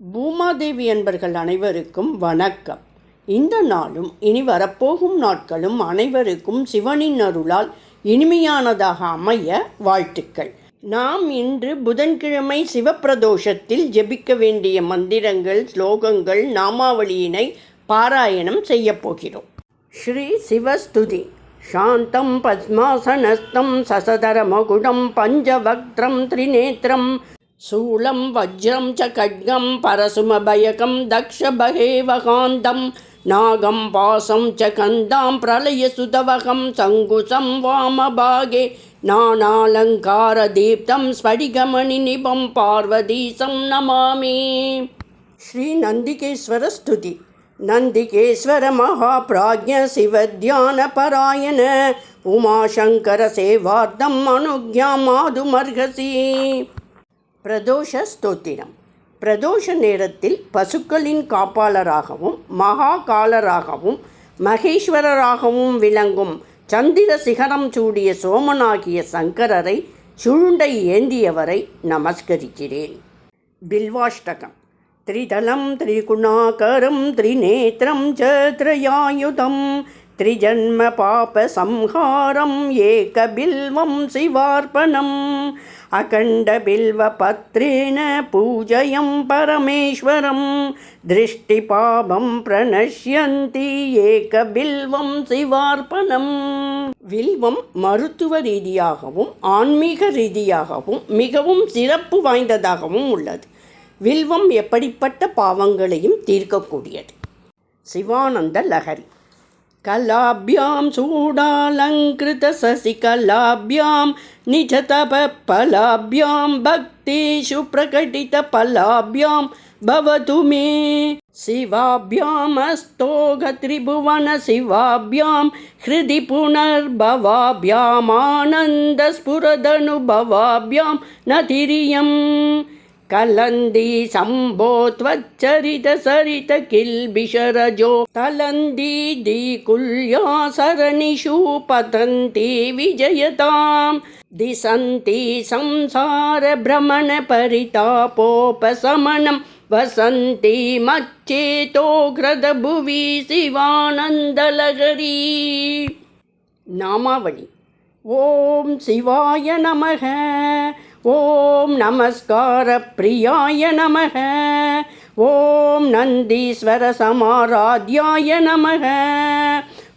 பூமாதேவி என்பர்கள் அனைவருக்கும் வணக்கம். இந்த நாளும் இனி வரப்போகும் நாட்களும் அனைவருக்கும் சிவனின் அருளால் இனிமையானதாக அமைய வாழ்த்துக்கள். நாம் இன்று புதன்கிழமை சிவப்பிரதோஷத்தில் ஜெபிக்க வேண்டிய மந்திரங்கள் ஸ்லோகங்கள் நாமாவளியினை பாராயணம் செய்யப் போகிறோம். ஸ்ரீ சிவஸ்துதி. சாந்தம் பத்மாசனஸ்தம் சசதரமகுடம் பஞ்சவக்திரம் திரிநேத்திரம் शूलं वज्रं च खड्गं परशुमभयकं दक्षभगेवकान्तं नागं पासं च कन्दां प्रलयसुतवहं सङ्कुशं वामभागे नानालङ्कारदीप्तं स्फटिकमणिनिभं पार्वतीशं नमामि श्रीनन्दिकेश्वरस्तुति नन्दिकेश्वर महाप्राज्ञ शिवध्यानपरायण उमाशङ्करसेवार्थम् अनुज्ञां माधुमर्हसि பிரதோஷ ஸ்தோத்திரம் பிரதோஷ நேரத்தில் பசுக்களின் காப்பாளராகவும் மகா காலராகவும் மகேஸ்வரராகவும் விளங்கும் சந்திர சிகரம் சூடிய சோமனாகிய சங்கரரை சுருண்டை ஏந்தியவரை நமஸ்கரிக்கிறேன் பில்வாஷ்டகம் त्रिदलं त्रिगुणाकरं त्रिनेत्रं च त्रयायुधं त्रिजन्मपापसंहारम् एकबिल्वं शिवार्पणम् अखण्डबिल्वपत्रेण पूजयं परमेश्वरं दृष्टिपापं प्रणश्यन्ति ஏகபில்வம் சிவார்ப்பணம் வில்வம் மருத்துவ ரீதியாகவும் ஆன்மீக ரீதியாகவும் மிகவும் சிறப்பு வாய்ந்ததாகவும் உள்ளது வில்வம் எப்படிப்பட்ட பாவங்களையும் தீர்க்கக்கூடியது சிவானந்த லஹரி कलाभ्यां शूडालङ्कृतशशिकलाभ्यां निजतपफलाभ्यां भक्तिषु प्रकटितफलाभ्यां भवतु मे शिवाभ्यामस्तोघत्रिभुवनशिवाभ्यां हृदि पुनर्भवाभ्यामानन्दस्फुरदनुभवाभ्यां न तिरियम् कलन्दी शम्भो त्वच्चरितसरित किल्बिषरजो तलन्दी दीकुल्या सरणिषु पतन्ति विजयतां दिशन्ति संसारभ्रमणपरितापोपशमनं। वसन्ति मच्चेतो घृतभुवि शिवानन्दलहरी। नामावळि ॐ शिवाय नमः ॐ नमस्कारप्रियाय नमः। ॐ नन्दीश्वरसमाराध्याय नमः।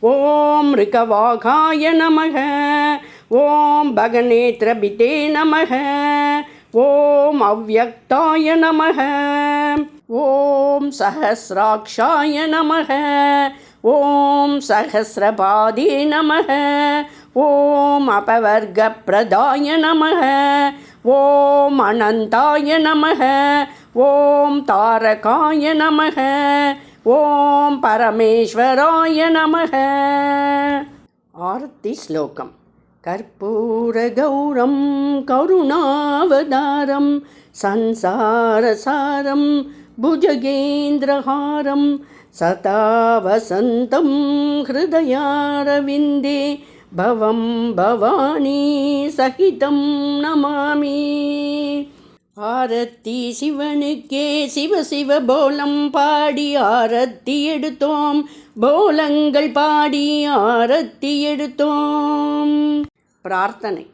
ॐ ऋकवाघाय नमः। ॐ भगनेत्रभिते नमः। ॐ अव्यक्ताय नमः। ॐ सहस्राक्षाय नमः। ॐ सहस्रपादे नमः। ॐ अपवर्गप्रदाय नमः। ॐ अनन्ताय नमः ॐ तारकाय नमः ॐ परमेश्वराय नमः आरतिश्लोकम् कर्पूरगौरं करुणावतारं संसारसारं भुजगेन्द्रहारं सदा वसन्तं हृदयारविन्दे भवं भवानी सहितं नमामि ஆரத்தி சிவனுக்கே சிவ சிவ போலம் பாடி ஆரத்தி எடுத்தோம் போலங்கள் பாடி ஆரத்தி எடுத்தோம் பிரார்த்தனை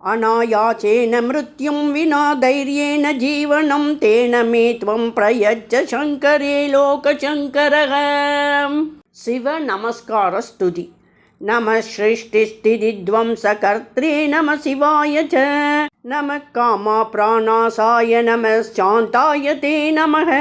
अनायाचेन मृत्युं विना धैर्येण जीवनं तेन मे त्वं प्रयच्छ शङ्करे लोकशङ्करः शिवनमस्कारस्तुति नमः सृष्टिस्थितिध्वंसकर्त्रे नमः शिवाय च। नमः कामाप्राणासाय नमः शान्ताय ते नमः